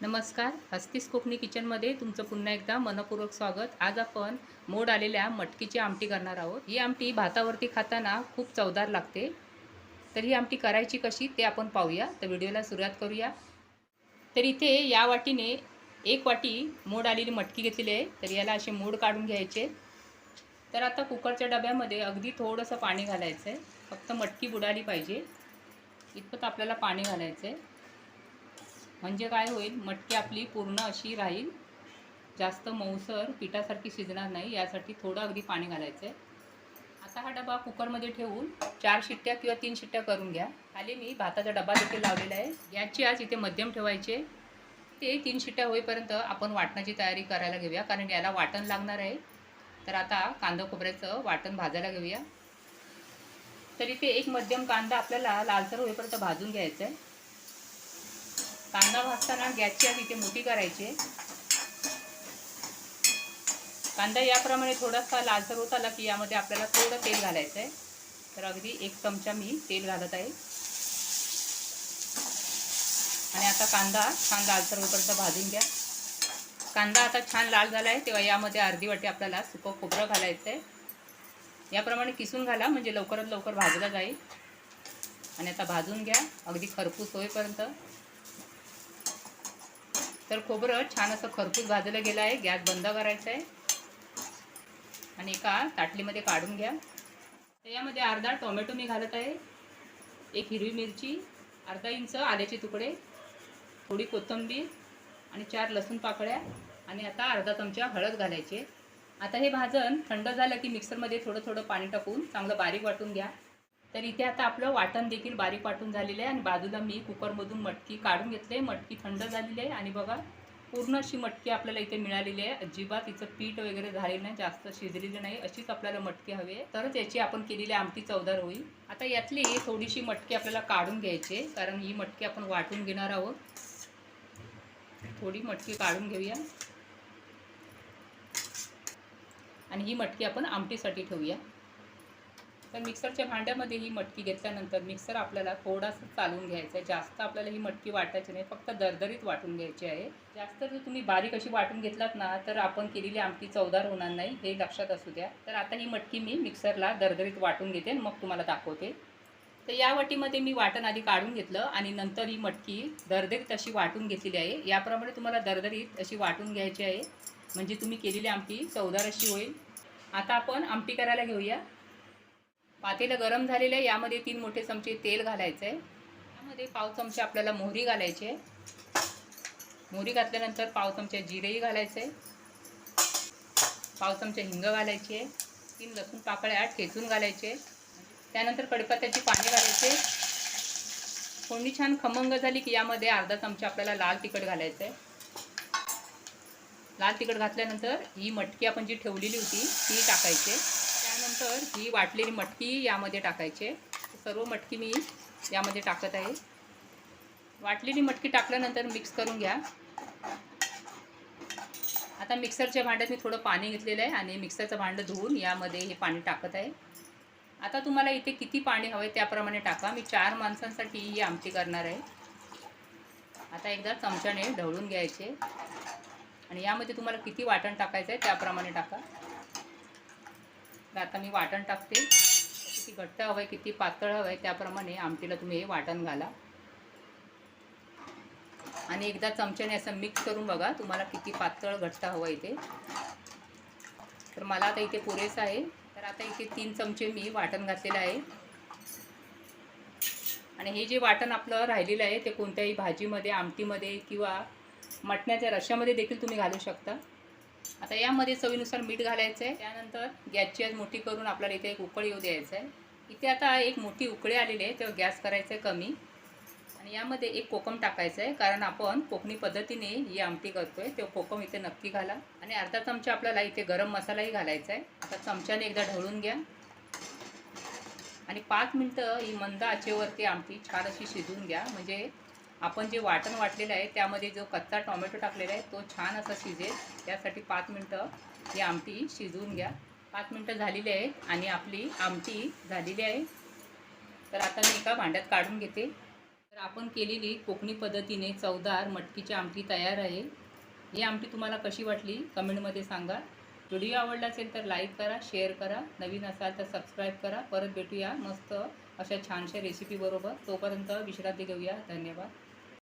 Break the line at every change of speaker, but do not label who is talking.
नमस्कार हस्तीस कोकणी किचनमध्ये तुमचं पुन्हा एकदा मनपूर्वक स्वागत. आज आपण मोड आलेल्या मटकीची आमटी करणार आहोत. ही आमटी भातावरती खाताना खूप चवदार लागते. तर ही आमटी करायची कशी ते आपण पाहूया. तर व्हिडिओला सुरुवात करूया. तर इथे या वाटीने एक वाटी मोड आलेली मटकी घेतलेली आहे. तर याला असे मोड काढून घ्यायचे. तर आता कुकरच्या डब्यामध्ये अगदी थोडंसं पाणी घालायचं आहे फक्त मटकी बुडाली पाहिजे. इतपत आपल्याला पाणी घालायचं आहे म्हणजे काय होईल? मटकी आपली पूर्ण अशी राहील. जास्त मऊसर पिठासारखी शिजणार नाही. यासाठी थोडं अगदी पाणी घालायचं आहे आता हा डबा कुकरमध्ये ठेवून चार शिट्ट्या किंवा तीन शिट्ट्या करून घ्या. खाली मी भाताचा डबा देखील लावलेला आहे. गॅसची आज इथे मध्यम ठेवायचे. ते तीन शिट्ट्या होईपर्यंत आपण वाटणाची तयारी करायला घेऊया कारण याला वाटण लागणार आहे. तर आता कांदा खोबऱ्याचं वाटण भाजायला घेऊया. तर इथे एक मध्यम कांदा आपल्याला लालसर होईपर्यंत भाजून घ्यायचा आहे कांदा भाजताना गॅसची आधी इथे मोठी करायची कांदा याप्रमाणे थोडासा लालसर होत आला की यामध्ये आपल्याला थोडं तेल घालायचं आहे. तर अगदी एक चमचा मी तेल घालत आहे. आणि आता कांदा छान लालसर होईपर्यंत भाजून घ्या. कांदा आता छान लाल झाला आहे तेव्हा यामध्ये अर्धी वाटी आपल्याला सुकं खोबरं घालायचं आहे. याप्रमाणे किसून घाला म्हणजे लवकरात लवकर भाजला जाईल. आणि आता भाजून घ्या. अगदी खरपूस होईपर्यंत. तर खोबरं छान असं खरपूस भाजलं गेलं आहे. गॅस बंद करायचा आहे. आणि एका ताटलीमध्ये काढून घ्या. त्याच्यामध्ये अर्धा टोमॅटो मी घालत आहे. एक हिरवी मिरची अर्धा इंच आल्याचे तुकडे थोडी कोथिंबीर आणि चार लसूण पाकळ्या आणि आता अर्धा चमचा हळद घालायचे आता हे भाजण थंड झालं की मिक्सरमध्ये थोडं थोडं पाणी टाकून चांगलं बारीक वाटून घ्या. तर इथे आता आपलं वाटण देखील बारीक वाटून झालेलं आहे आणि बाजूला मी कुकरमधून मटकी काढून घेतले. मटकी थंड झालेली आहे आणि बघा पूर्ण अशी मटकी आपल्याला इथे मिळालेली आहे. अजिबात तिचं पीठ वगैरे झालेलं नाही जास्त शिजलेली नाही. अशीच आपल्याला मटकी हवी आहे. तरच याची आपण केलेली आमटी चवदार होईल. आता यातली थोडीशी मटकी आपल्याला काढून घ्यायची आहे कारण ही मटकी आपण वाटून घेणार आहोत. थोडी मटकी काढून घेऊया. आणि ही मटकी आपण आमटीसाठी ठेवूया. तर मिक्सरच्या भांड्यामध्ये ही मटकी घेतल्यानंतर मिक्सर आपल्याला थोडासा चालवून घ्यायचा आहे जास्त आपल्याला ही मटकी वाटायची नाही फक्त दरदरीत वाटून घ्यायची आहे. जास्त जर तुम्ही बारीक अशी वाटून घेतलात ना तर आपण केलेली आमटी चवदार होणार नाही हे लक्षात असू द्या. तर आता ही मटकी मी मिक्सरला दरदरीत वाटून घेते मग तुम्हाला दाखवते. तर या वाटीमध्ये मी वाटण आधी काढून घेतलं आणि नंतर ही मटकी दरदरीत अशी वाटून घेतलेली आहे. याप्रमाणे तुम्हाला दरदरीत अशी वाटून घ्यायची आहे. म्हणजे तुम्ही केलेली आमटी चवदार अशी होईल. आता आपण आमटी करायला घेऊया. पातेलं गरम झालेलं आहे. यामध्ये तीन मोठे चमचे तेल घालायचं आहे यामध्ये पाव चमचे आपल्याला मोहरी घालायची. आहे मोहरी घातल्यानंतर पाव चमचे जिरेही घालायचे. आहे पाव चमचे हिंग घालायची. आहे तीन लसूण पाकळ्या ठेचून घालायचे. त्यानंतर कडीपत्त्याची पाने घालायचे. फोडणी छान खमंग झाली की यामध्ये अर्धा चमचा आपल्याला लाल तिखट घालायचं आहे लाल तिखट घातल्यानंतर ही मटकी आपण जी ठेवलेली होती ती टाकायची. त्यानंतर ही वाटलेली मटकी यामध्ये टाकायचे. सर्व मटकी मी यामध्ये टाकत आहे. वाटलेली मटकी टाकल्यानंतर मिक्स करून घ्या. आता मिक्सरच्या भांड्यात मी थोडं पाणी घेतलेलं आहे आणि मिक्सरचं भांडं धुवून यामध्ये हे पाणी टाकत आहे. आता तुम्हाला इथे किती पाणी हवं आहे त्याप्रमाणे टाका. मी चार माणसांसाठी ही आमटी करणार आहे. आता एकदा चमच्याने ढवळून घ्यायचे. आणि यामध्ये तुम्हाला किती वाटण टाकायचं आहे त्याप्रमाणे टाका. तर आता मी वाटण टाकते. किती घट्ट हवं आहे किती पातळ हवं आहे त्याप्रमाणे आमटीला तुम्ही हे वाटण घाला. आणि एकदा चमच्याने असं मिक्स करून बघा तुम्हाला किती पातळ घट्ट हवं आहे ते. तर मला आता इथे पुरेसं आहे. तर आता इथे तीन चमचे मी वाटण घातलेलं आहे. आणि हे जे वाटण आपलं राहिलेलं आहे ते कोणत्याही भाजीमध्ये आमटीमध्ये किंवा मटण्याच्या रश्श्यामध्ये देखील तुम्ही घालू शकता. आता यामध्ये चवीनुसार मीठ घालायचं आहे त्यानंतर गॅसची आज मोठी करून आपल्याला इथे एक उकळी येऊ द्यायचं आहे इथे आता एक मोठी उकळी आलेली आहे तेव्हा गॅस करायचं आहे कमी. आणि यामध्ये एक कोकम टाकायचं आहे कारण आपण कोकणी पद्धतीने ही आमटी करतो आहे तेव्हा कोकम इथे नक्की घाला. आणि अर्धा चमचा आपल्याला इथे गरम मसालाही घालायचा आहे आता चमच्याने एकदा ढवळून घ्या. आणि पाच मिनटं ही मंद आचेवरती आमटी छान अशी शिजून घ्या. म्हणजे आपण जे वाटण वाटलेलं आहे त्यामध्ये जो कच्चा टोमॅटो टाकलेला आहे तो छान असा शिजेल. त्यासाठी पाच मिनटं ही आमटी शिजवून घ्या. पाच मिनटं झालेली आहेत आणि आपली आमटी झालेली आहे. तर आता मी एका भांड्यात काढून घेते. तर आपण केलेली कोकणी पद्धतीने चवदार मटकीची आमटी तयार आहे. ही आमटी तुम्हाला कशी वाटली कमेंटमध्ये सांगा. व्हिडिओ आवडला असेल तर लाईक करा शेअर करा. नवीन असाल तर सबस्क्राईब करा. परत भेटूया मस्त अशा छानशा रेसिपीबरोबर तोपर्यंत विश्रांती घेऊया. धन्यवाद.